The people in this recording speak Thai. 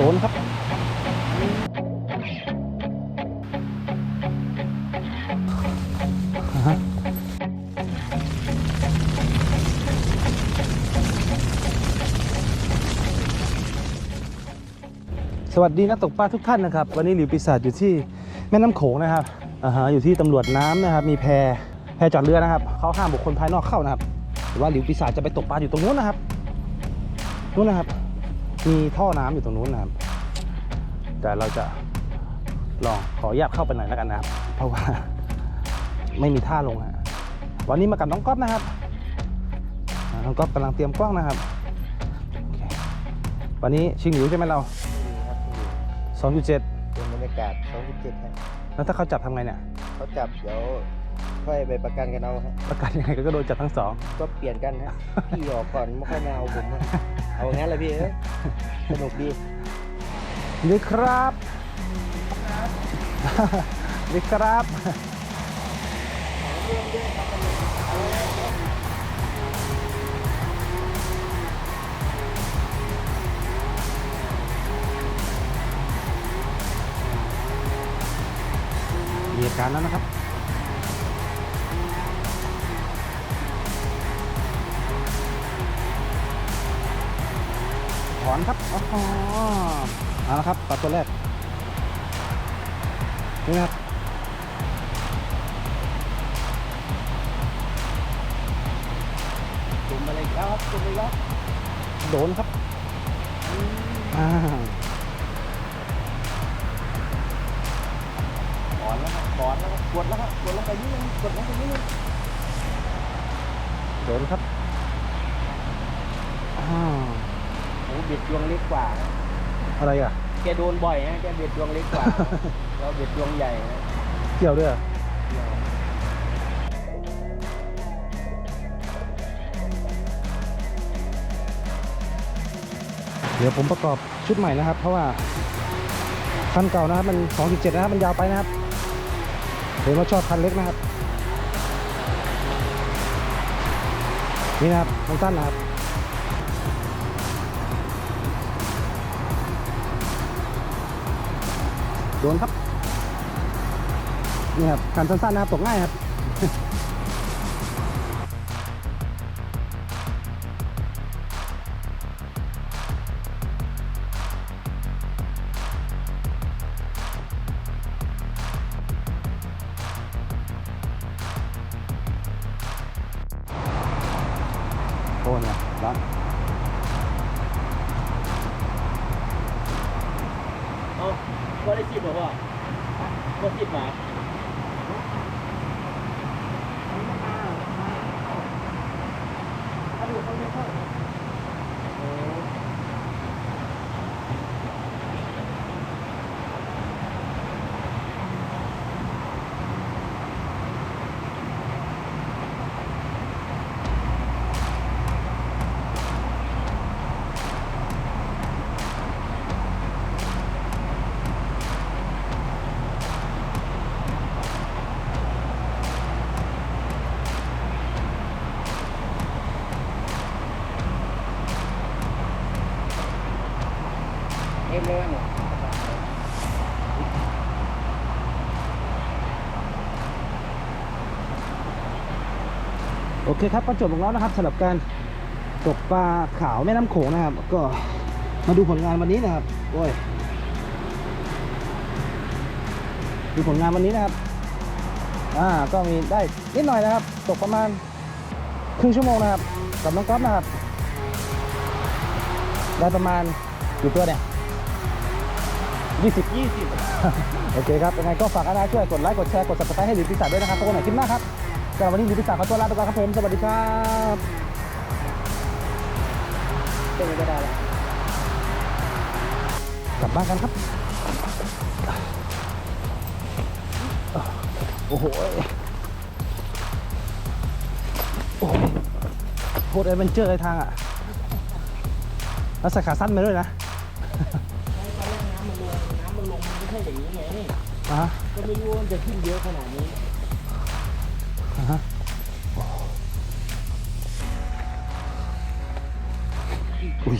โดนครับสวัสดีนักตกปลาทุกท่านนะครับ วันนี้หลิวปีศาจอยู่ที่แม่น้ำโขงนะครับอ่าฮะอยู่ที่ตำรวจน้ำนะครับ มีแพแพจอดเรือนะครับเขาห้ามบุคคลภายนอกเข้านะครับหรือว่าหลิวปีศาจจะไปตกปลาอยู่ตรงนู้นนะครับนู้นนะครับ มีท่อน้ำอยู่ตรงนู้นนะครับ แต่เราจะลองขออนุญาตเข้าไปหน่อยแล้วกันนะครับ เพราะว่าไม่มีท่าลงฮะวันนี้มากับน้องก๊อฟนะครับอ่าน้องก๊อฟกำลังเตรียมกล้องนะครับโอเควันนี้ชิงหลิวใช่ไหมเรา2.7เป็นบรรยากาศ2.7ครับแล้วถ้าเขาจับทำไงเนี่ย เขาจับเดี๋ยว ค่อยไปประกันกันเอาครับประกันยังไงก็โดนจับทั้งสองก็เปลี่ยนกันฮะพี่ออกก่อนไม่ค่อยมาเอาผมนะเอางั้นเลยพี่เอ้ยสนุกดีนี่ครับนี่ครับมีอาการแล้วนะครับ อนครับอ๋อเอาละครับปลาตัวแรกนี่ครับจุ่มอะไรอีกแล้วครับจุ่มอะไรแล้วโดนครับอ่าถอนแล้วครับถอนแล้วครับกดแล้วครับกดลงไปนิดนึงกดลงไปนิดนึงโดนครับอ่าโอ้ เบ็ดดวงเล็กกว่าอะไรอะ แกโดนบ่อยนะแกเบ็ดดวงเล็กกว่าเราเบ็ดดวงใหญ่นะเกี่ยวด้วยเหรอเดี๋ยวผมประกอบชุดใหม่นะครับ เพราะว่าคันเก่านะครับ มัน 2.7 นะครับ มันยาวไปนะครับผมก็ชอบคันเล็กนะครับ นี่นะครับมันสั้นนะครับ โดนครับ นี่ครับการสั้นๆนะครับตกง่ายครับโอ้เนี่ยร้อน ก็ได้สิบหรอพ่อก็สิบมาเอ็มเลยเนี่ยโอเคครับก็จบลงแล้วนะครับสำหรับการตกปลาขาวแม่น้ำโขงนะครับ ก็มาดูผลงานวันนี้นะครับโอ้ยดูผลงานวันนี้นะครับอ่าก็มีได้นิดหน่อยนะครับ ตกประมาณครึ่งชั่วโมงนะครับกับน้องก๊อฟนะครับ ได้ประมาณกี่ตัวเนี่ย ยี่สิบยี่สิบโอเคครับยังไงก็ฝากอาณาช่วยกดไลค์ กดแชร์ กด subscribe ให้ลิวปีศาด้วยนะครับพบกันใหม่คลิปหน้าครับสำหรับวันนี้ลิวปีศาขอตัวลาไปก่อนครับผม สวัสดีครับเป็นก็ได้ละกลับบ้านกันครับ โอ้โหโอ้โหโคตรแอดเวนเจอร์เลยทางอะ แล้วใส่ขาสั้นไปด้วยนะ มันไม่ใช่อย่างนี้ไงอะก็ไม่รู้ว่ามันจะขึ้นเยอะขนาดนี้อะฮะอุ้ย